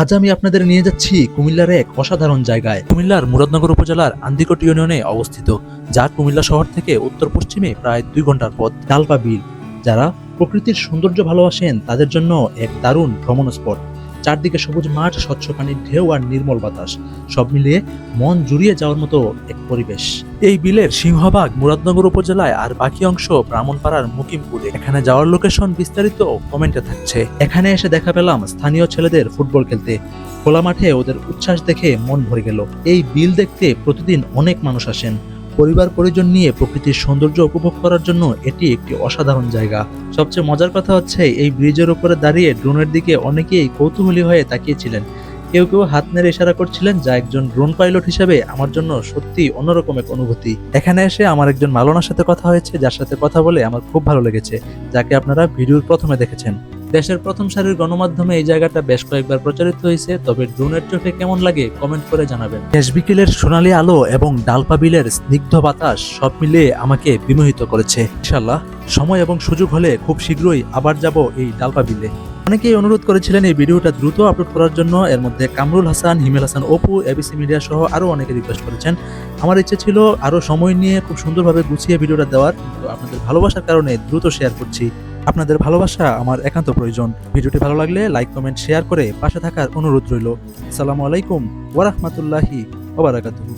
আজ আমি আপনাদের নিয়ে যাচ্ছি কুমিল্লার এক অসাধারণ জায়গায়। কুমিল্লার মুরাদনগর উপজেলার আন্দিকট ইউনিয়নে অবস্থিত যা কুমিল্লা শহর থেকে উত্তর পশ্চিমে প্রায় দুই ঘণ্টার পথ। ডালপা বিল, যারা প্রকৃতির সৌন্দর্য ভালোবাসেন, তাদের জন্য এক দারুণ ভ্রমণ স্পট চারদিকে সবুজ মাঠ স্বচ্ছ পানির ঢেউ আর নির্মল বাতাস। সব মিলিয়ে মন জুড়িয়ে যাওয়ার মতো এক পরিবেশ। এই বিলের সিংহভাগ মুরাদনগর উপজেলায় আর বাকি অংশ ব্রাহ্মণপাড়ার মুকিমপুরে। এখানে যাওয়ার লোকেশন বিস্তারিত কমেন্টে থাকছে। এখানে এসে দেখা পেলাম স্থানীয় ছেলেদের ফুটবল খেলতে। খোলা মাঠে ওদের উচ্ছ্বাস দেখে মন ভরে গেল। এই বিল দেখতে প্রতিদিন অনেক মানুষ আসেন। পরিবার পরিজন নিয়ে প্রকৃতির সৌন্দর্য উপভোগ করার জন্য এটি একটি অসাধারণ জায়গা। সবচেয়ে মজার কথা হচ্ছে, এই ব্রিজের উপরে দাঁড়িয়ে ড্রোনের দিকে অনেকেই কৌতূহলী হয়ে তাকিয়েছিলেন। কেউ কেউ হাত নেড়ে ইশারা করছিলেন যা একজন ড্রোন পাইলট হিসেবে আমার জন্য সত্যি অন্যরকম এক অনুভূতি। এখানে এসে আমার একজন মালনার সাথে কথা হয়েছে, যার সাথে কথা বলে আমার খুব ভালো লেগেছে, যাকে আপনারা ভিডিওর প্রথমে দেখেছেন। দেশের প্রথম সারির গণমাধ্যমে এই জায়গাটা বেশ কয়েকবার প্রচারিত হয়েছে, তবে ড্রোনের চোখে কেমন লাগে কমেন্ট করে জানাবেন। শেষ বিকেলের সোনালী আলো এবং ডালপা বিলের স্নিগ্ধ বাতাস সব মিলিয়ে আমাকে বিমোহিত করেছে। ইনশাল্লাহ সময় এবং সুযোগ হলে খুব শীঘ্রই আবার যাব এই ডালপা বিলে। অনেকেই অনুরোধ করেছিলেন এই ভিডিওটা দ্রুত আপলোড করার জন্য। এর মধ্যে কামরুল হাসান, হিমেল হাসান, অপু, এবিসি মিডিয়া সহ আরও অনেকে রিকোয়েস্ট করেছেন। আমার ইচ্ছে ছিল আরও সময় নিয়ে খুব সুন্দরভাবে গুছিয়ে ভিডিওটা দেওয়ার, কিন্তু আপনাদের ভালোবাসার কারণে দ্রুত শেয়ার করছি। আপনাদের ভালোবাসা আমার একান্ত প্রয়োজন। ভিডিওটি ভালো লাগলে লাইক, কমেন্ট, শেয়ার করে পাশে থাকার অনুরোধ রইল। সালামু আলাইকুম ওয়ারাহমাতুল্লাহি ওবারাকাতুহু